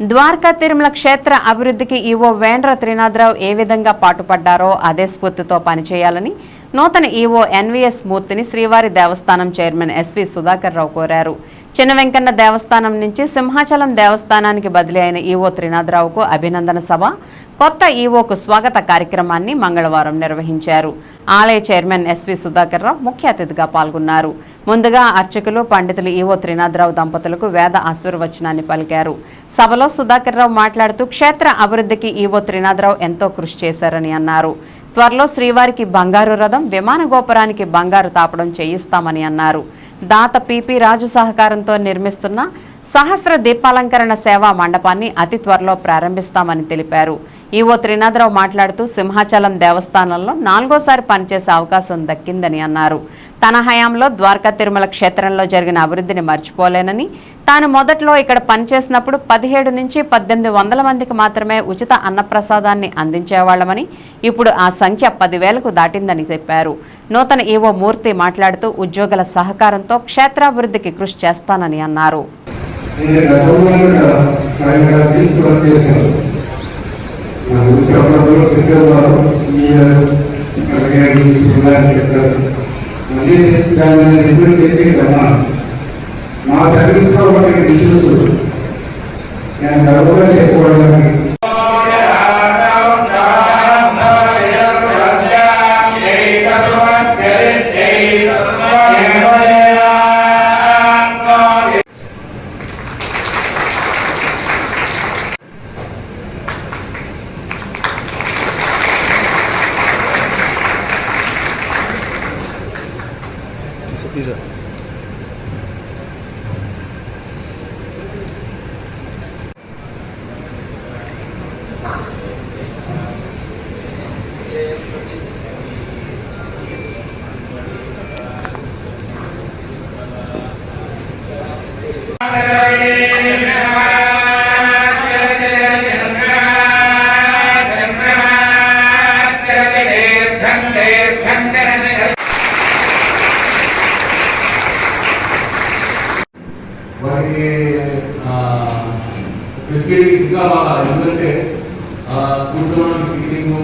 ద్వారకా తిరుమల క్షేత్ర అభివృద్ధికి ఈవో వేండ్ర త్రినాథరావు ఏ విధంగా పాటుపడ్డారో అదే స్ఫూర్తితో పనిచేయాలని నూతన ఈవో ఎన్వీఎస్ మూర్తిని శ్రీవారి దేవస్థానం చైర్మన్ ఎస్వి సుధాకర్ రావు కోరారు. చిన్న వెంకన్న దేవస్థానం నుంచి సింహాచలం దేవస్థానానికి బదిలీ అయిన ఈవో త్రినాథరావుకు అభినందన సభ కొత్త ఈవోకు స్వాగత కార్యక్రమాన్ని మంగళవారం నిర్వహించారు. ఆలయ చైర్మన్ ఎస్వి సుధాకర్ రావు ముఖ్య అతిథిగా పాల్గొన్నారు. ముందుగా అర్చకులు పండితులు ఈవో త్రినాథరావు దంపతులకు వేద ఆశీర్వచనాన్ని పలికారు. సభలో సుధాకర్ రావు మాట్లాడుతూ క్షేత్ర అభివృద్ధికి ఈవో త్రినాథరావు ఎంతో కృషి చేశారని అన్నారు. త్వరలో శ్రీవారికి బంగారు రథం విమాన గోపురానికి బంగారు తాపడం చేయిస్తామని అన్నారు. దాత పిపి రాజు సహకారంతో నిర్మిస్తున్న సహస్ర దీపాలంకరణ సేవా మండపాన్ని అతి త్వరలో ప్రారంభిస్తామని తెలిపారు. ఈవో త్రినాథరావు మాట్లాడుతూ సింహాచలం దేవస్థానంలో నాలుగోసారి పనిచేసే అవకాశం దక్కిందని అన్నారు. తన హయాంలో ద్వారకా తిరుమల క్షేత్రంలో జరిగిన అభివృద్ధిని మర్చిపోలేనని తాను మొదట్లో ఇక్కడ పనిచేసినప్పుడు పదిహేడు నుంచి పద్దెనిమిది వందల మందికి మాత్రమే ఉచిత అన్నప్రసాదాన్ని అందించేవాళ్ళమని ఇప్పుడు ఆ సంఖ్య పదివేలకు దాటిందని చెప్పారు. నూతన ఈవో మూర్తి మాట్లాడుతూ ఉద్యోగుల సహకారంతో క్షేత్రాభివృద్ధికి కృషి చేస్తానని అన్నారు. నేను గతంలో కూడా ఆయన బిల్స్ వర్క్ చేశాను నా గురించి అప్పుడప్పుడు చెప్పేవారు ఈ అడిగాడు చెప్పారు. మళ్ళీ దాన్ని రిపీట్ చేసి కన్నా మా సర్వీస్లో ఒకటి బిజినెస్ నేను గర్వంగా చెప్పుకోవడానికి. Yeah. com certeza. Thank వారికి ఫెసిలిటీస్ ఇంకా బాగా ఎందుకంటే కూర్చోవడానికి సీటింగ్